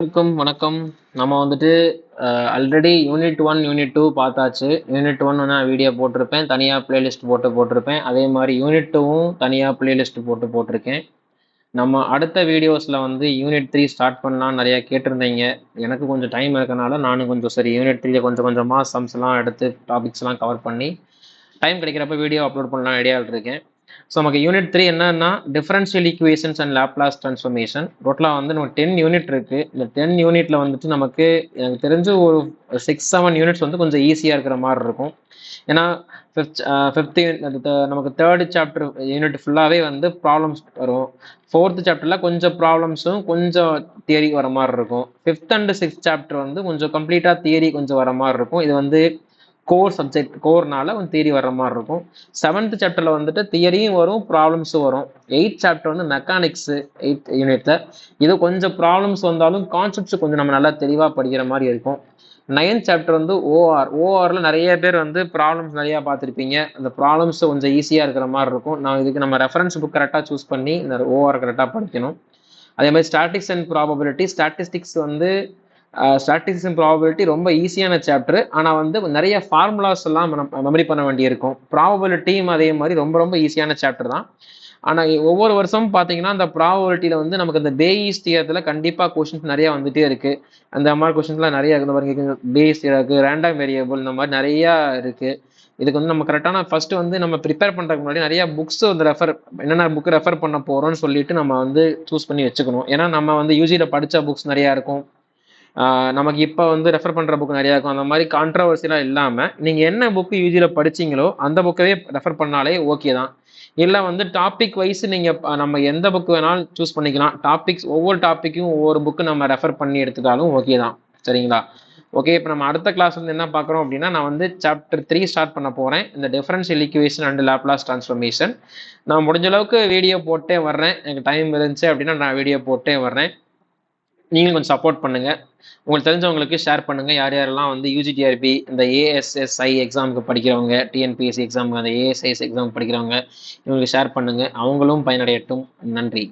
வணக்கம் வணக்கம். நம்ம வந்துட்டு already unit one unit two பார்த்தாச்சு. யூனிட் ஒன் நான் வீடியோ போட்டிருப்பேன். தனியாக பிளேலிஸ்ட் போட்டு போட்டிருப்பேன். அதே மாதிரி யூனிட் டூவும் தனியாக பிளேலிஸ்ட் போட்டு போட்டிருக்கேன். நம்ம அடுத்த வீடியோஸில் வந்து யூனிட் த்ரீ ஸ்டார்ட் பண்ணலாம் நிறையா கேட்டிருந்தீங்க. எனக்கு கொஞ்சம் டைம் இருக்கனால நானும் கொஞ்சம் சரி யூனிட் த்ரீயில் கொஞ்சம் கொஞ்சமாக சம்ஸ்லாம் எடுத்து டாபிக்ஸ்லாம் கவர் பண்ணி டைம் கிடைக்கிறப்ப வீடியோ அப்லோட் பண்ணலாம் ஐடியாவில் இருக்கேன். ஸோ நமக்கு யூனிட் த்ரீ என்னன்னா differential equations and Laplace transformation டோட்டலாக வந்து நமக்கு டென் யூனிட் இருக்குது இந்த டென் யூனிட்டில் வந்துட்டு நமக்கு எனக்கு தெரிஞ்சு ஒரு சிக்ஸ் செவன் யூனிட்ஸ் வந்து கொஞ்சம் ஈஸியாக இருக்கிற மாதிரி இருக்கும். ஏன்னா ஃபிஃப்த் ஃபிஃப்த் நமக்கு தேர்டு சாப்டர் யூனிட் ஃபுல்லாகவே வந்து ப்ராப்ளம்ஸ் வரும். ஃபோர்த்து சாப்டரில் கொஞ்சம் ப்ராப்ளம்ஸும் கொஞ்சம் தியரி வர மாதிரி இருக்கும். ஃபிஃப்த் அண்ட் சிக்ஸ்த் சாப்டர் வந்து கொஞ்சம் கம்ப்ளீட்டாக தியரி கொஞ்சம் வர மாதிரி இருக்கும். இது வந்து கோர் சப்ஜெக்ட் கோர்னால கொஞ்சம் தியரி வர்ற மாதிரி இருக்கும். செவன்த் சாப்டர்ல வந்துட்டு தியரியும் வரும் ப்ராப்ளம்ஸும் வரும். எயிட் சாப்டர் வந்து மெக்கானிக்ஸ் எயிட் யூனிட்ல இது கொஞ்சம் ப்ராப்ளம்ஸ் வந்தாலும் கான்செப்ட்ஸ் கொஞ்சம் நம்ம நல்லா தெளிவாக படிக்கிற மாதிரி இருக்கும். நைன்த் சாப்டர் வந்து ஓஆர் ஓஆரில் நிறைய பேர் வந்து ப்ராப்ளம்ஸ் நிறையா பார்த்துருப்பீங்க. அந்த ப்ராப்ளம்ஸ் கொஞ்சம் ஈஸியாக இருக்கிற மாதிரி இருக்கும். நான் இதுக்கு நம்ம ரெஃபரன்ஸ் புக் கரெக்டாக சூஸ் பண்ணி இந்த ஓஆர் கரெக்டாக படிக்கணும். அதே மாதிரி ஸ்டாட்டிக்ஸ் அண்ட் ப்ராபபிலிட்டி ஸ்டாட்டிஸ்டிக்ஸ் வந்து ஸ்டாட்டிஸ்டிக்ஸ் ப்ராபபிலிட்டி ரொம்ப ஈஸியான சாப்டர் ஆனால் வந்து நிறைய ஃபார்முலாஸ் எல்லாம் மெமரி பண்ண வேண்டியிருக்கும். ப்ராபபிலிட்டியும் அதே மாதிரி ரொம்ப ரொம்ப ஈஸியான சாப்டர் தான். ஆனால் ஒவ்வொரு வருஷமும் பார்த்தீங்கன்னா அந்த ப்ராபபிலிட்டியில் வந்து நமக்கு இந்த பேஇஸ் தியரத்தில் கண்டிப்பாக கொஷின்ஸ் நிறையா வந்துட்டே இருக்குது அந்த மாதிரி கொஷின்ஸ்லாம் நிறைய இருக்குது பாருங்க பேஸ் இருக்குது ரேண்டம் வேரியபிள் இந்த மாதிரி நிறையா இருக்குது இதுக்கு வந்து நம்ம கரெக்டான ஃபர்ஸ்ட் வந்து நம்ம ப்ரிப்பேர் பண்ணுறதுக்கு முன்னாடி நிறைய புக்ஸ் வந்து ரெஃபர் என்னென்ன புக் ரெஃபர் பண்ண போகிறோம்னு சொல்லிட்டு நம்ம வந்து சூஸ் பண்ணி வச்சுக்கணும். ஏன்னா நம்ம வந்து யூஜியில் படித்த புக்ஸ் நிறையா இருக்கும். நமக்கு இப்போ வந்து ரெஃபர் பண்ணுற புக் நிறையா இருக்கும். அந்த மாதிரி கான்ட்ரவர்சிலாம் இல்லாமல் நீங்கள் என்ன புக்கு யூஜியில் படிச்சீங்களோ அந்த புக்கவே ரெஃபர் பண்ணாலே ஓகே தான். இல்லை வந்து டாபிக் வைஸ் நீங்கள் நம்ம எந்த புக் வேணாலும் சூஸ் பண்ணிக்கலாம். டாபிக்ஸ் ஒவ்வொரு டாப்பிக்கும் ஒவ்வொரு புக்கு நம்ம ரெஃபர் பண்ணி எடுத்துட்டாலும் ஓகே தான். சரிங்களா? ஓகே இப்போ நம்ம அடுத்த கிளாஸ் வந்து என்ன பார்க்குறோம் அப்படின்னா நான் வந்து சாப்டர் த்ரீ ஸ்டார்ட் பண்ண போகிறேன் இந்த differential equation and Laplace transformation நான் முடிஞ்ச அளவுக்கு வீடியோ போட்டே வர்றேன். எனக்கு டைம் இருந்துச்சு அப்படின்னா நான் வீடியோ போட்டே வர்றேன். நீங்களும் கொஞ்சம் சப்போர்ட் பண்ணுங்கள் உங்களுக்கு தெரிஞ்சவங்களுக்கு ஷேர் பண்ணுங்கள் யார் யாரெல்லாம் வந்து யூஜிடிஆர்பி இந்த ஏஎஸ்எஸ்ஐ எக்ஸாமுக்கு படிக்கிறவங்க டிஎன்பிஎஸ்சி எக்ஸாமுக்கு அந்த ஏஎஸ்ஐஎஸ் எக்ஸாம் படிக்கிறவங்க இவங்களுக்கு ஷேர் பண்ணுங்கள் அவங்களும் பயனடையட்டும். நன்றி.